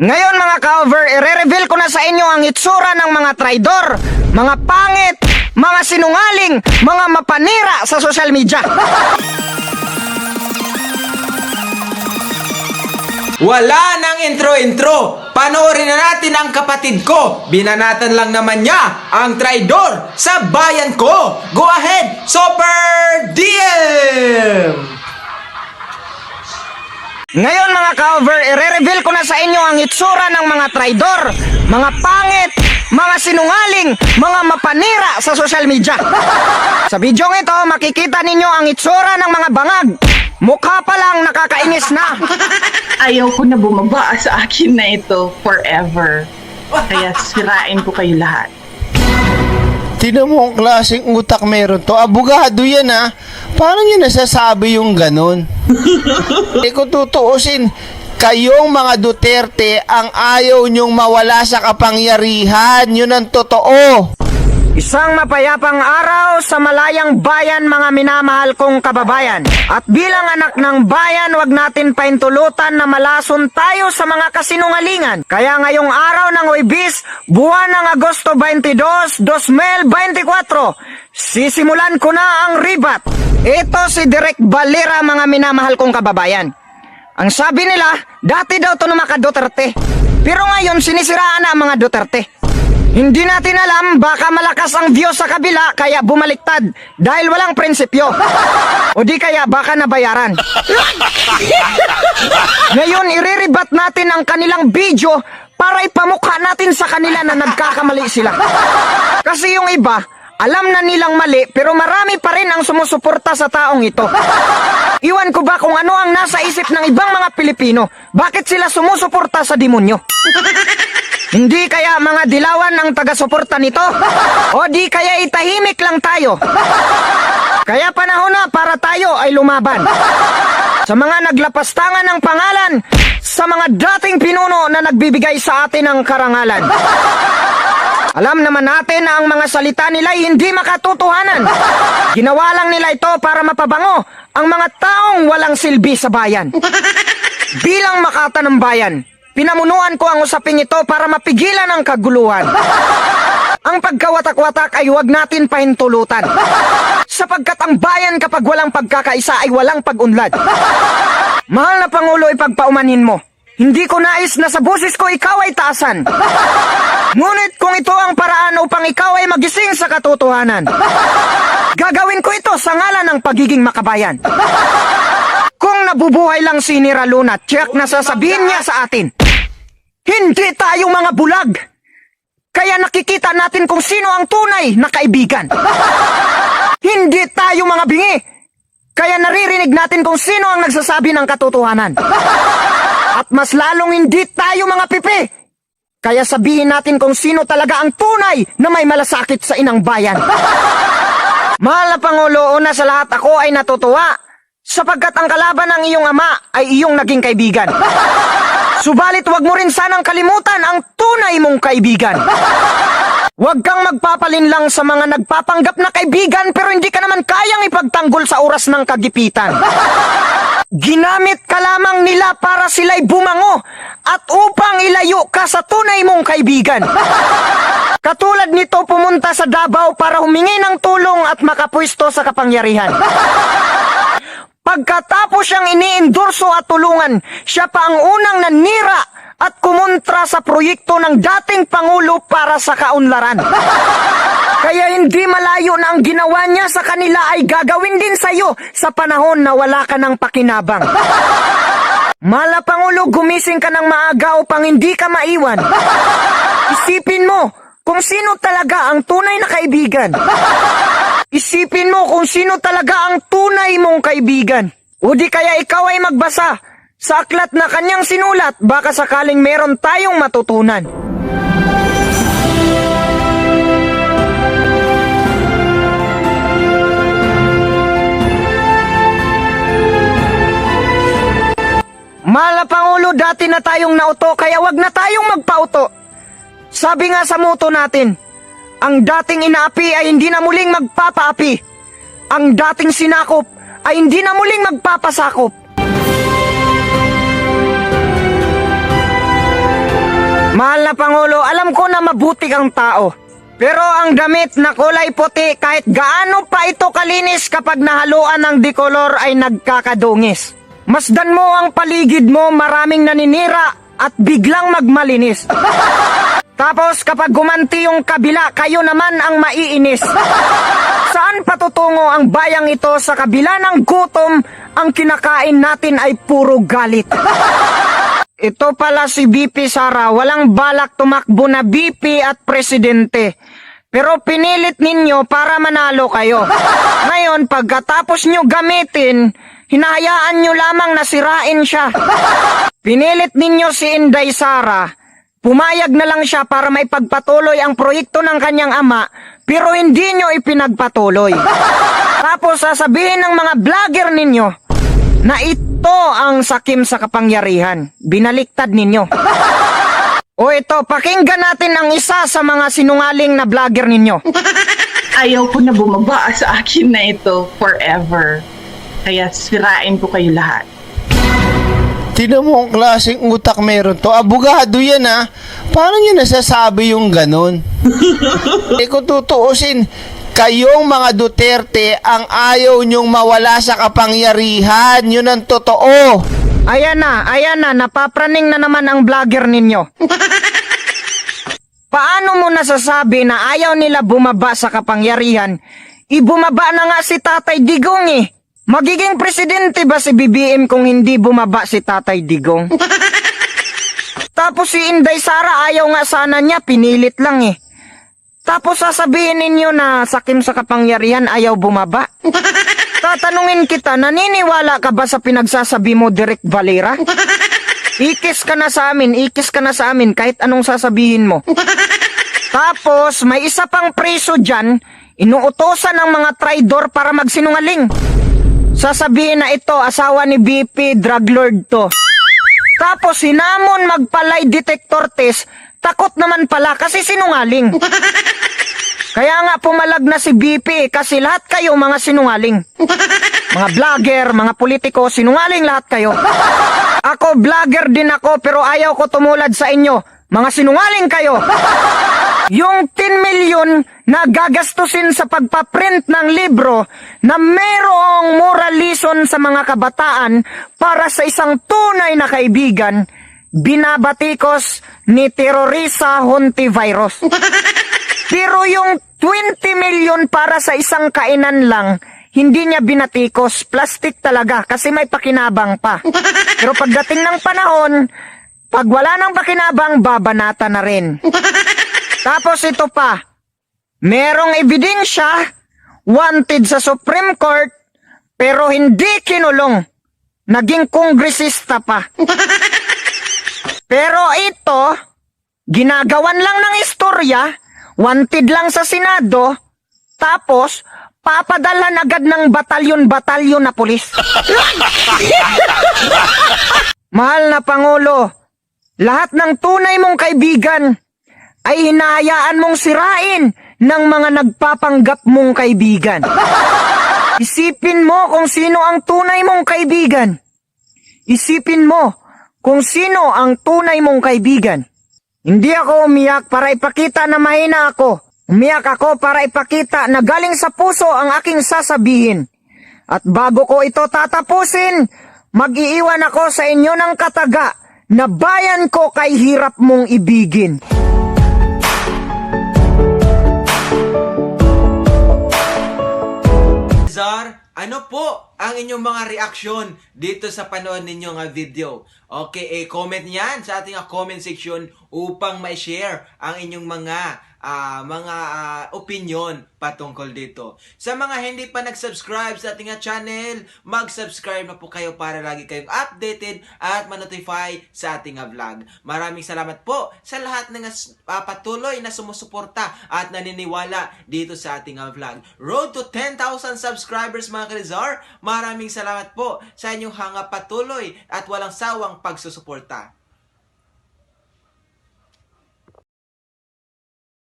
Ngayon mga ka-over, ire-reveal ko na sa inyo ang itsura ng mga traidor, mga pangit, mga sinungaling, mga mapanira sa social media. Wala nang intro-intro. Panoorin na natin ang kapatid ko. Binanatan lang naman niya ang traidor sa bayan ko. Go ahead, Super DM! Ngayon mga ka-over, ire-reveal ko na sa inyo ang itsura ng mga traidor, mga pangit, mga sinungaling, mga mapanira sa social media. Sa bidyong ito, makikita ninyo ang itsura ng mga bangag. Mukha pa lang nakakainis na. Ayaw ko na bumaba sa akin na ito forever. Kaya sirain ko kayo lahat. Tinan mo ang klaseng utak meron to. Abogado yan ha. Paano niya nasasabi yung ganun? Eh kung tutuusin, kayong mga Duterte ang ayaw niyong mawala sa kapangyarihan. Yun ang totoo. Isang mapayapang araw sa malayang bayan mga minamahal kong kababayan. At bilang anak ng bayan, wag natin paintulutan na malason tayo sa mga kasinungalingan. Kaya ngayong araw ng Huwebis, buwan ng Agosto 22, 2024, sisimulan ko na ang ribat. Ito si Direk Valera mga minamahal kong kababayan. Ang sabi nila, dati daw to na mga Duterte. Pero ngayon sinisiraan na ang mga Duterte. Hindi natin alam, baka malakas ang view sa kabila kaya bumaliktad dahil walang prinsipyo. O di kaya baka nabayaran. Ngayon, iriribat natin ang kanilang video para ipamukha natin sa kanila na nagkakamali sila. Kasi yung iba, alam na nilang mali pero marami pa rin ang sumusuporta sa taong ito. Iwan ko ba kung ano ang nasa isip ng ibang mga Pilipino? Bakit sila sumusuporta sa demonyo? Hindi kaya mga dilawan ang taga-suporta nito? O di kaya itahimik lang tayo? Kaya panahon na para tayo ay lumaban. Sa mga naglapastangan ng pangalan, sa mga dating pinuno na nagbibigay sa atin ng karangalan. Alam naman natin na ang mga salita nila ay hindi makatotohanan. Ginawa lang nila ito para mapabango ang mga taong walang silbi sa bayan. Bilang makata ng bayan, pinamunuan ko ang usaping ito para mapigilan ang kaguluhan. Ang pagkawatak-watak ay huwag natin pahintulutan. Sapagkat ang bayan kapag walang pagkakaisa ay walang pag-unlad. Mahal na Pangulo, ipagpaumanhin mo. Hindi ko nais na sa busis ko ikaw ay taasan. Ngunit kung ito ang paraan upang ikaw ay magising sa katotohanan, gagawin ko ito sa ngalan ng pagiging makabayan. Kung nabubuhay lang si Nira Luna, tiyak na sasabihin niya sa atin, hindi tayo mga bulag. Kaya nakikita natin kung sino ang tunay na kaibigan. Hindi tayo mga bingi. Kaya naririnig natin kung sino ang nagsasabi ng katotohanan. At mas lalong hindi tayo mga pipi. Kaya sabihin natin kung sino talaga ang tunay na may malasakit sa inang bayan. Mahal na Pangulo, una sa lahat ako ay natutuwa sapagkat ang kalaban ng iyong ama ay iyong naging kaibigan. Subalit wag mo rin sanang kalimutan ang tunay mong kaibigan. Huwag kang magpapalinlang sa mga nagpapanggap na kaibigan pero hindi ka naman kayang ipagtanggol sa oras ng kagipitan. Ginamit ka lamang nila para sila'y bumango at upang ilayo ka sa tunay mong kaibigan. Katulad nito pumunta sa Davao para humingi ng tulong at makapwesto sa kapangyarihan. Pagkatapos siyang iniendorso at tulungan, siya pa ang unang nanira at kumontra sa proyekto ng dating Pangulo para sa kaunlaran. Kaya hindi malayo na ang ginawa niya sa kanila ay gagawin din sa iyo sa panahon na wala ka ng pakinabang. Mala Pangulo, gumising ka ng maaga upang hindi ka maiwan. Isipin mo kung sino talaga ang tunay na kaibigan. Isipin mo kung sino talaga ang tunay mong kaibigan. O di kaya ikaw ay magbasa sa aklat na kanyang sinulat, baka sakaling meron tayong matutunan. Mahal na Pangulo, dati na tayong nauto, kaya wag na tayong magpauto. Sabi nga sa moto natin, ang dating inaapi ay hindi na muling magpapaapi. Ang dating sinakop ay hindi na muling magpapasakop. na Pangulo, alam ko na mabuti kang tao. Pero ang damit na kulay puti kahit gaano pa ito kalinis kapag nahaluan ng dikolor ay nagkakadungis. Masdan mo ang paligid mo maraming naninira at biglang magmalinis. Tapos kapag gumanti yung kabila, kayo naman ang maiinis. Saan patutungo ang bayang ito sa kabila ng gutom, ang kinakain natin ay puro galit. Ito pala si BP Sara, walang balak tumakbo na BP at presidente. Pero pinilit ninyo para manalo kayo. Ngayon, pagkatapos nyo gamitin, hinahayaan nyo lamang na sirain siya. Pinilit ninyo si Inday Sara. Pumayag na lang siya para may pagpatuloy ang proyekto ng kanyang ama, pero hindi nyo ipinagpatuloy. Tapos sasabihin ng mga vlogger ninyo na ito ang sakim sa kapangyarihan. Binaliktad ninyo. O ito, pakinggan natin ang isa sa mga sinungaling na vlogger ninyo. Ayaw ko na bumaba sa akin na ito forever. Kaya sirain ko kayo lahat. Tinan mo ang klaseng utak meron to. Abogado yan ha. Paano nyo nasasabi yung ganun? eh kung tutuusin, kayong mga Duterte ang ayaw nyong mawala sa kapangyarihan. Yun ang totoo. Ayan na, ayan na, napapraning na naman ang vlogger ninyo. Paano mo nasasabi na ayaw nila bumaba sa kapangyarihan? Ibumaba na nga si Tatay Digong eh. Magiging presidente ba si BBM kung hindi bumaba si Tatay Digong? Tapos si Inday Sara ayaw nga sana niya, pinilit lang eh. Tapos sasabihin ninyo na sakim sa kapangyarihan ayaw bumaba. Tatanungin kita, naniniwala ka ba sa pinagsasabi mo, Direk Valera? Ikis ka na sa amin, ikis ka na sa amin kahit anong sasabihin mo. Tapos, may isa pang preso dyan, inuutosan ng mga traidor para magsinungaling. Sasabihin na ito, asawa ni BP, drug lord to. Tapos, hinamon magpalay detector test, takot naman pala kasi sinungaling. Kaya nga pumalag na si BP kasi lahat kayo mga sinungaling. Mga vlogger, mga politiko, sinungaling lahat kayo. Ako vlogger din ako pero ayaw ko tumulad sa inyo. Mga sinungaling kayo. Yung 10 million na gagastusin sa pagpaprint ng libro na merong moral lesson sa mga kabataan para sa isang tunay na kaibigan, binabatikos ni terorista Hontivirus. Pero yung 20 million para sa isang kainan lang, hindi niya binatikos. Plastic talaga kasi may pakinabang pa. Pero pagdating ng panahon, pag wala ng pakinabang, babanata na rin. Tapos ito pa, merong ebidensya, wanted sa Supreme Court, pero hindi kinulong. Naging kongresista pa. Pero ito, ginagawan lang ng istorya, wanted lang sa Senado, tapos papadalhan agad ng batalyon-batalyon na pulis. Mahal na Pangulo, lahat ng tunay mong kaibigan ay hinahayaan mong sirain ng mga nagpapanggap mong kaibigan. Isipin mo kung sino ang tunay mong kaibigan. Isipin mo kung sino ang tunay mong kaibigan. Hindi ako umiyak para ipakita na mahina ako. Umiyak ako para ipakita na galing sa puso ang aking sasabihin. At bago ko ito tatapusin, mag-iiwan ako sa inyo ng kataga na bayan ko kay hirap mong ibigin. Zar, ano po ang inyong mga reaksyon dito sa panood ninyo nga video? Okay, eh, comment yan sa ating ah, comment section upang ma-share ang inyong mga ah, mga ah, opinion patungkol dito. Sa mga hindi pa nag-subscribe sa ating channel, mag-subscribe na po kayo para lagi kayong updated at ma-notify sa ating vlog. Maraming salamat po sa lahat ng ah, patuloy na sumusuporta at naniniwala dito sa ating vlog. Road to 10,000 subscribers mga Kalizar. Maraming salamat po sa inyong hanga patuloy at walang sawang pagsusuporta.